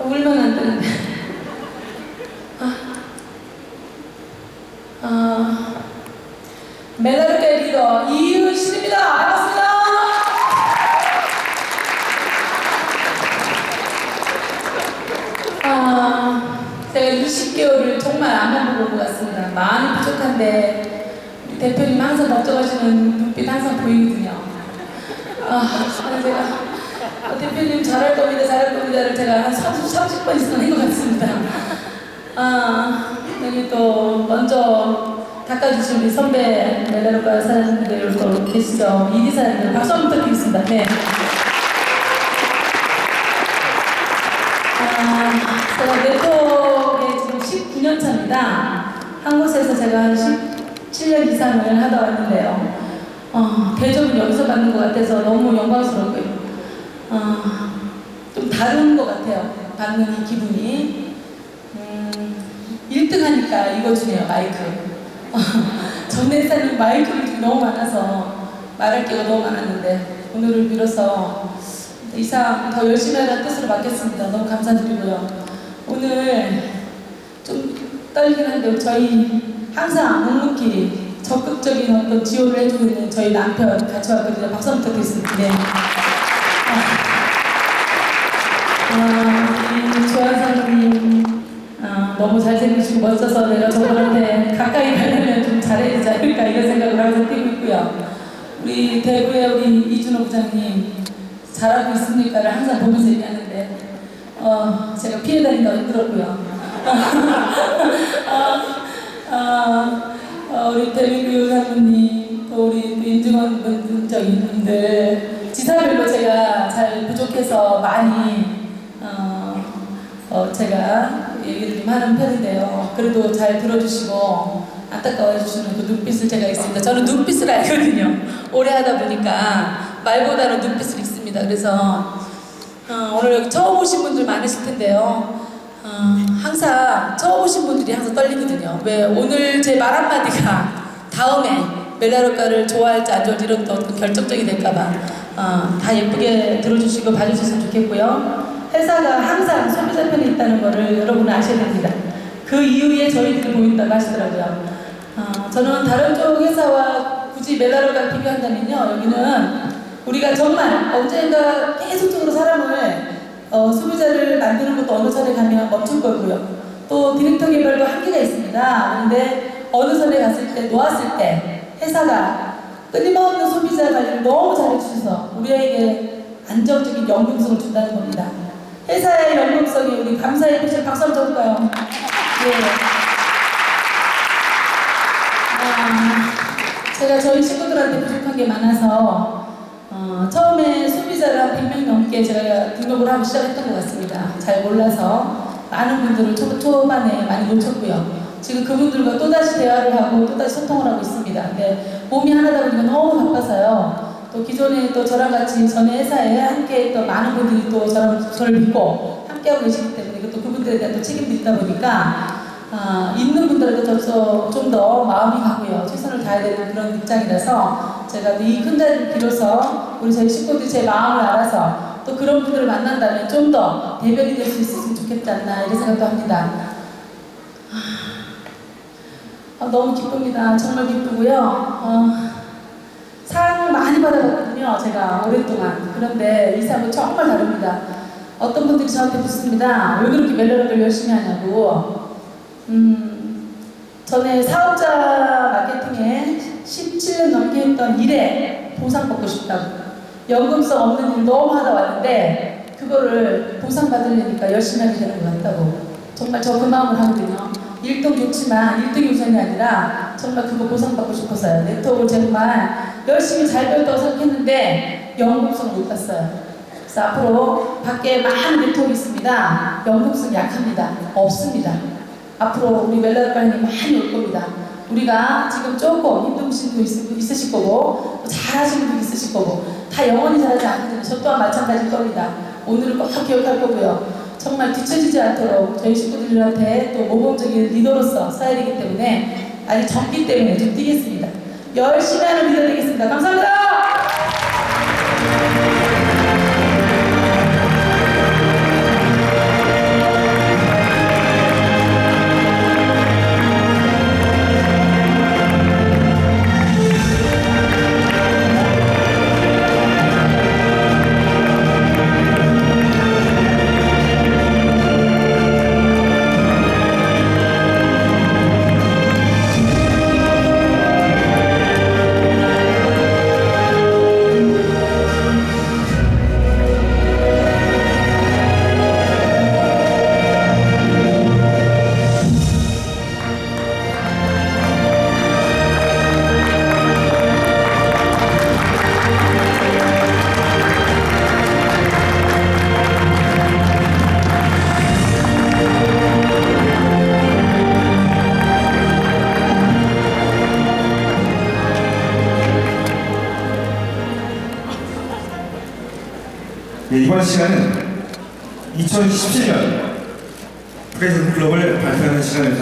울면 안 되는데. 아, 아, 메달계 리더 이유신입니다. 반갑습니다. 아, 제가 60개월을 정말 안만 보고 온것 같습니다. 많이 부족한데 대표님 항상 걱정하시는 눈빛 항상 보이거든요. 아, 제가 어, 대표님 잘할 겁니다, 잘할 겁니다를 제가 한 30, 30번 이상 한것 같습니다. 아, 여기 또 먼저 닦아주신 우리 선배 멜라로가 사장님들 또 계시죠? 이디 사장님들 박수 한번 부탁드리겠습니다. 네. 아, 제가 네트워크에 지금 19년 차입니다. 한 곳에서 제가 한 17년 이상을 하다 왔는데요. 어, 대접은 여기서 받는 것 같아서 너무 영광스럽고요. 어, 좀 다른 것 같아요. 받는 이 기분이. 음, 1등 하니까 이거 주네요, 마이크. 전 회사는 마이크들이 너무 많아서 말할 게가 너무 많았는데 오늘을 빌어서 이상 더 열심히 하라는 뜻으로 맡겼습니다. 너무 감사드리고요. 오늘 좀 떨리긴 한데 저희 항상 묵묵히 적극적인 어떤 지원을 해주고 있는 저희 남편 같이 왔거든요. 박수 부탁드리겠습니다. 네. 아, 우리 조한사님 아, 너무 잘생기시고 멋져서 내가 저분한테 가까이 가려면 좀 잘해야 되지 않을까 이런 생각을 항상 뛰고 있고요. 우리 대구의 우리 이준호 부장님 잘하고 있습니까를 항상 보면서 얘기하는데 어, 제가 피해 다니다 힘들었고요. 어, 어, 어, 우리 대민구 사부님 또 우리 또 임직원 분들 지사별로 제가 잘 부족해서 많이 어, 어, 제가 얘기를 좀 하는 편인데요. 그래도 잘 들어주시고 안타까워해 주시는 그 눈빛을 제가 읽습니다. 저는 눈빛을 알거든요. 오래 하다 보니까 말보다는 눈빛을 읽습니다. 그래서 어, 오늘 여기 처음 오신 분들 많으실 텐데요. 어, 항상 처음 오신 분들이 항상 떨리거든요. 왜 오늘 제 말 한마디가 다음에 멜라로카를 좋아할지 안 좋아할지 이런 또 어떤 결정적이 될까봐 어, 다 예쁘게 들어주시고 봐주셨으면 좋겠고요. 회사가 항상 소비자 편에 있다는 것을 여러분은 아셔야 됩니다. 그 이후에 저희들이 보인다고 하시더라고요. 어, 저는 다른 쪽 회사와 굳이 멜라로카를 비교한다면요. 여기는 우리가 정말 언젠가 계속적으로 사람을 어, 소비자를 만드는 것도 어느 선에 가면 멈출 거고요. 또 디렉터 개발도 한계가 있습니다. 그런데 어느 선에 갔을 때, 놓았을 때 회사가 끊임없는 소비자 관리를 너무 잘해주셔서 우리에게 안정적인 연금성을 준다는 겁니다. 회사의 연금성이 우리 감사의 표시 박수 한번 쳐볼까요? 예. 아, 제가 저희 친구들한테 부족한 게 많아서 어, 처음에 소비자를 한 100명 넘게 제가 등록을 하고 시작했던 것 같습니다. 잘 몰라서 많은 분들을 초, 초반에 많이 놓쳤고요. 지금 그분들과 또다시 대화를 하고 또다시 소통을 하고 있습니다. 근데 몸이 하나다 보니까 너무 바빠서요. 또 기존에 또 저랑 같이 전에 회사에 함께 했던 많은 분들이 또 저랑 저를 믿고 함께하고 계시기 때문에 또 그분들에 대한 또 책임도 있다 보니까 아, 있는 분들에게 좀더 마음이 가고요. 최선을 다해야 되는 그런 입장이라서 제가 이 큰 자리를 빌어서 우리 저희 식구들이 제 마음을 알아서 또 그런 분들을 만난다면 좀 더 대변이 될 수 있었으면 좋겠지 않나 이런 생각도 합니다. 아, 너무 기쁩니다. 정말 기쁘고요. 어, 받아봤거든요. 제가 오랫동안. 그런데 이 사람은 정말 다릅니다. 어떤 분들이 저한테 묻습니다. 왜 그렇게 멜로디를 열심히 하냐고. 음, 전에 사업자 마케팅에 17년 넘게 했던 일에 보상받고 싶다고. 연금성 없는 일 너무 하다 왔는데, 그거를 보상받으려니까 열심히 하게 되는 것 같다고. 정말 저 그 마음을 하거든요. 1등 좋지만 1등이 우선이 아니라 정말 그거 보상받고 싶어서요. 네트워크를 정말 열심히 잘 배웠다고 생각했는데 연금성 못 봤어요. 그래서 앞으로 밖에 많은 네트워크 있습니다. 연금성 약합니다. 없습니다. 앞으로 우리 멜라드관이 많이 올 겁니다. 우리가 지금 조금 힘드신 분 있, 으실 거고 잘하시는 분 있으실 거고 다 영원히 잘하지 않거든요. 저 또한 마찬가지일 겁니다. 오늘을 꼭 기억할 거고요. 정말 뒤처지지 않도록 저희 식구들한테 또 모범적인 리더로서 써야 되기 때문에 아직 젊기 때문에 좀 뛰겠습니다. 열심히 하는 리더 되겠습니다. 감사합니다. 이번 시간은 2017년 프레젠트 클럽을 발표하는 시간을